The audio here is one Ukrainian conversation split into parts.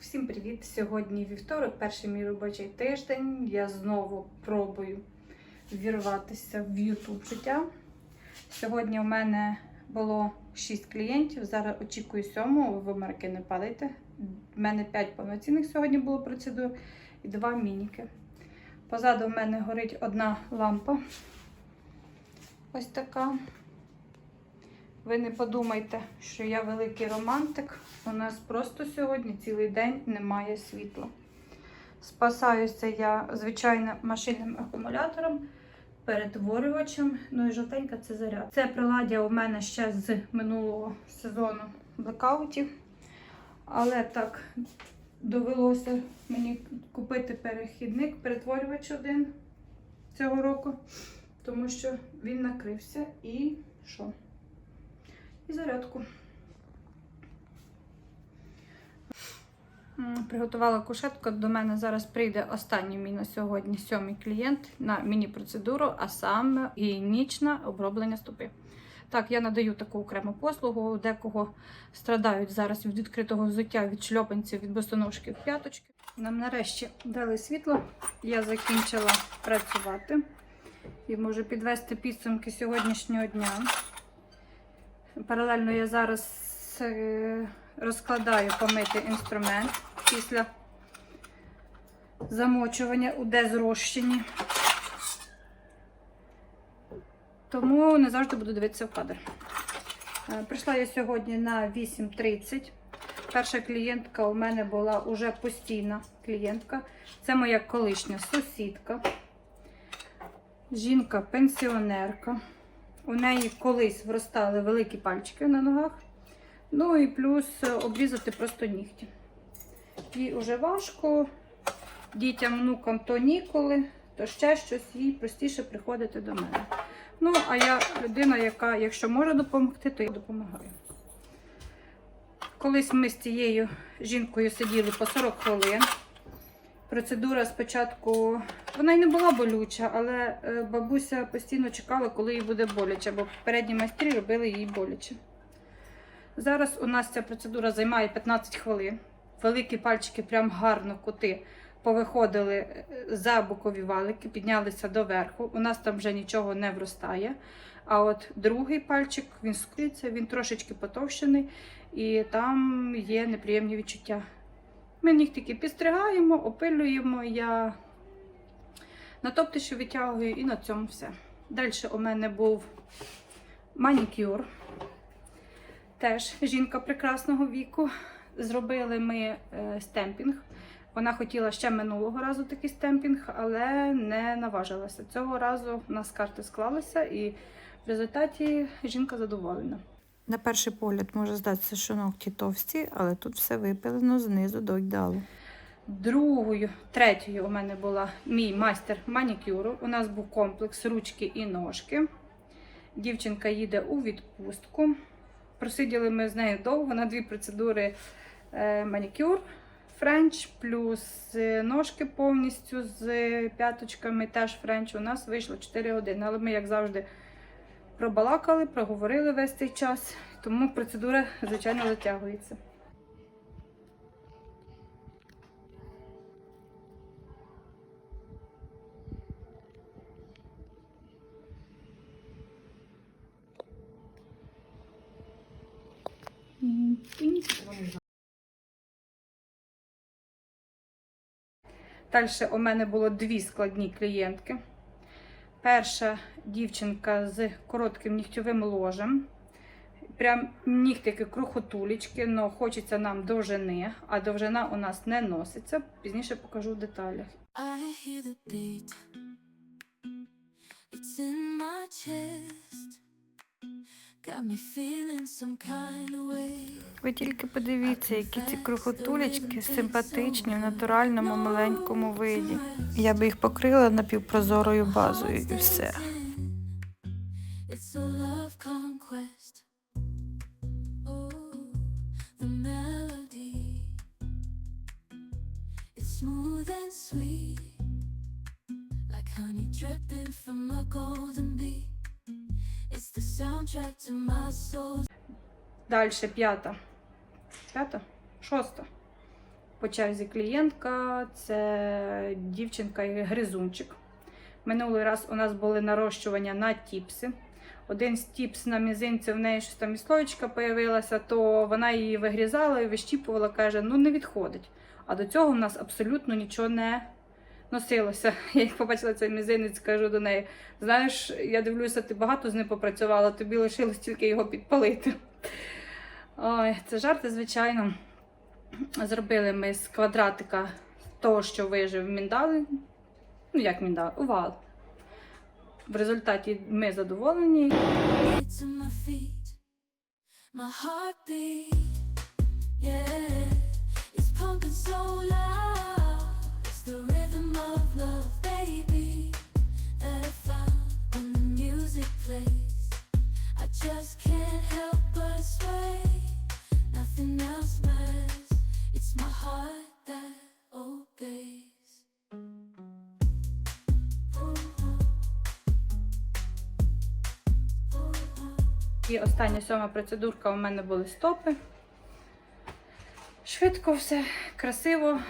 Всім привіт! Сьогодні вівторок, перший мій робочий тиждень. Я знову пробую вірватися в YouTube життя. Сьогодні у мене було 6 клієнтів. Зараз очікую сьомого. В Америки не падайте. У мене 5 повноцінних сьогодні було процедур і 2 мініки. Позаду в мене горить одна лампа. Ось така. Ви не подумайте, що я великий романтик. У нас просто сьогодні цілий день немає світла. Спасаюся я, звичайно, машинним акумулятором, перетворювачем. Ну і жовтенька це заряд. Це приладдя у мене ще з минулого сезону блекаутів. Але так довелося мені купити перехідник, перетворювач один цього року, тому що він накрився і що? І зарядку. Приготувала кушетку. До мене зараз прийде останній мій на сьогодні сьомий клієнт на міні-процедуру, а саме гігієнічне оброблення стопи. Так, я надаю таку окрему послугу. Декого страдають зараз від відкритого взуття, від шльопанців, від босоножків, п'яточки. Нам нарешті дали світло. Я закінчила працювати і можу підвести підсумки сьогоднішнього дня. Паралельно я зараз е, розкладаю помити інструмент після замочування у дезрозчині. Тому не завжди буду дивитися в кадр. Е, Прийшла я сьогодні на 8.30. Перша клієнтка у мене була уже постійна клієнтка. Це моя колишня сусідка. Жінка-пенсіонерка. У неї колись вростали великі пальчики на ногах. Ну і плюс обрізати просто нігті. Їй вже важко. Дітям, внукам то ніколи, то ще щось, їй простіше приходити до мене. Ну, а я людина, яка, якщо може допомогти, то я допомагаю. Колись ми з цією жінкою сиділи по 40 хвилин. Процедура спочатку, вона й не була болюча, але е, бабуся постійно чекала, коли їй буде боляче, бо передні майстри робили їй боляче. Зараз у нас ця процедура займає 15 хвилин. Великі пальчики, прям гарно кути, повиходили е, за бокові валики, піднялися доверху. У нас там вже нічого не вростає. А от другий пальчик, він скриться, він трошечки потовщений, і там є неприємні відчуття. Ми нігтики підстригаємо, опилюємо. Я на топтишу витягую і на цьому все. Далі у мене був манікюр. Теж жінка прекрасного віку. Зробили ми е, стемпінг. Вона хотіла ще минулого разу такий стемпінг, але не наважилася. Цього разу у нас карти склалися, і в результаті жінка задоволена. На перший погляд може здатися, що ногті товсті, але тут все випилено знизу до ідеалу. Другою, третьою у мене була мій майстер манікюру. У нас був комплекс ручки і ножки. Дівчинка їде у відпустку. Просиділи ми з нею довго на дві процедури е, манікюр френч, плюс е, ножки повністю з п'яточками, теж френч. У нас вийшло 4 години. Але ми, як завжди, пробалакали, проговорили весь цей час, тому процедура, звичайно, затягується. Далі у мене було дві складні клієнтки. Перша дівчинка з коротким нігтьовим ложем. Прям нігтики крухотулечки, але хочеться нам довжини, а довжина у нас не носиться. Пізніше покажу в деталях. Ви тільки подивіться, які ці крохотулечки симпатичні в натуральному маленькому виді. Я би їх покрила напівпрозорою базою і все. Smooth and sweet. Like honey dripping from a golden bee. Далі п'ята. П'ята? Шоста. по черзі клієнтка, це дівчинка і гризунчик. Минулий раз у нас були нарощування на тіпси. Один з тіпс на мізинці, в неї щось там і появилася, то вона її вигрізала і вищіпувала, каже, ну не відходить. А до цього в нас абсолютно нічого не носилося. Я як побачила цей мізинець, кажу до неї: знаєш, я дивлюся, ти багато з ним попрацювала, тобі лишилось тільки його підпалити. Ой, це жарти, звичайно. Зробили ми з квадратика того, що вижив міндали. Ну, як міндал, увал. В результаті ми задоволені. My heartbeat, yeah, it's pumping so loud. Plays. I just can't help but sway. Nothing else matters. It's my heart that obeys. І остання сьома процедурка у мене були стопи. Швидко все, красиво.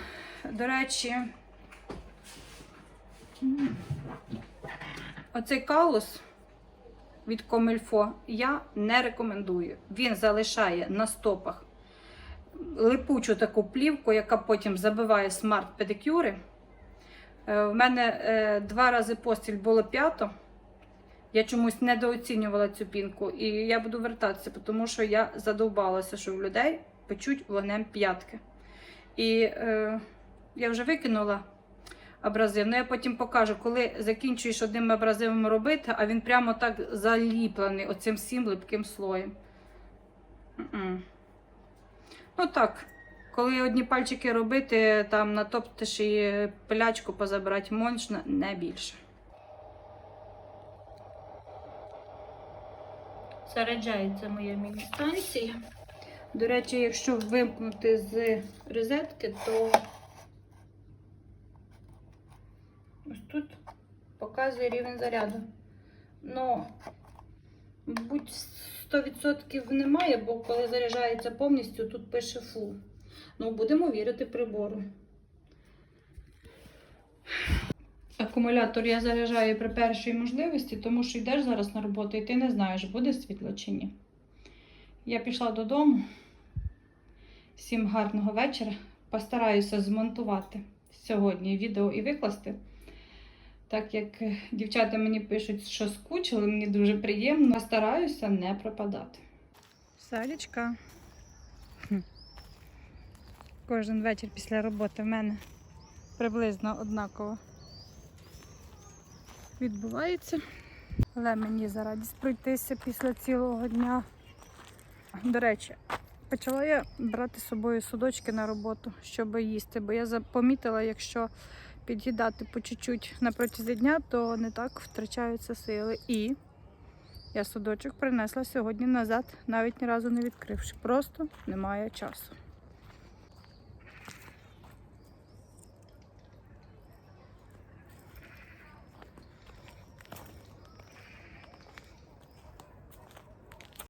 До речі, оцей калус від Комельфо я не рекомендую. Він залишає на стопах липучу таку плівку, яка потім забиває смарт-педикюри. Е, В мене е, два рази постіль було п'ято. Я чомусь недооцінювала цю пінку, і я буду вертатися, тому що я задовбалася, що в людей печуть вогнем п'ятки. І е, я вже викинула абразив. Ну я потім покажу, коли закінчуєш одним абразивом робити, а він прямо так заліплений оцим всім липким слоєм. Ну так, коли одні пальчики робити, там натоптиш і пилячку позабирати можна, не більше. Заряджається моя міні-станція. До речі, якщо вимкнути з розетки, то ось тут показує рівень заряду. Ну, мабуть, 100% немає, бо коли заряджається повністю, тут пише фул. Ну, будемо вірити прибору. Акумулятор я заряджаю при першій можливості, тому що йдеш зараз на роботу і ти не знаєш, буде світло чи ні. Я пішла додому. Всім гарного вечора. Постараюся змонтувати сьогодні відео і викласти. Так як дівчата мені пишуть, що скучили, мені дуже приємно. Постараюся не пропадати. Салічка. Кожен вечір після роботи в мене приблизно однаково відбувається. Але мені за радість пройтися після цілого дня. До речі, почала я брати з собою судочки на роботу, щоб їсти, бо я помітила, якщо під'їдати по чуть-чуть на протязі дня, то не так втрачаються сили. І я судочок принесла сьогодні назад, навіть ні разу не відкривши. Просто немає часу.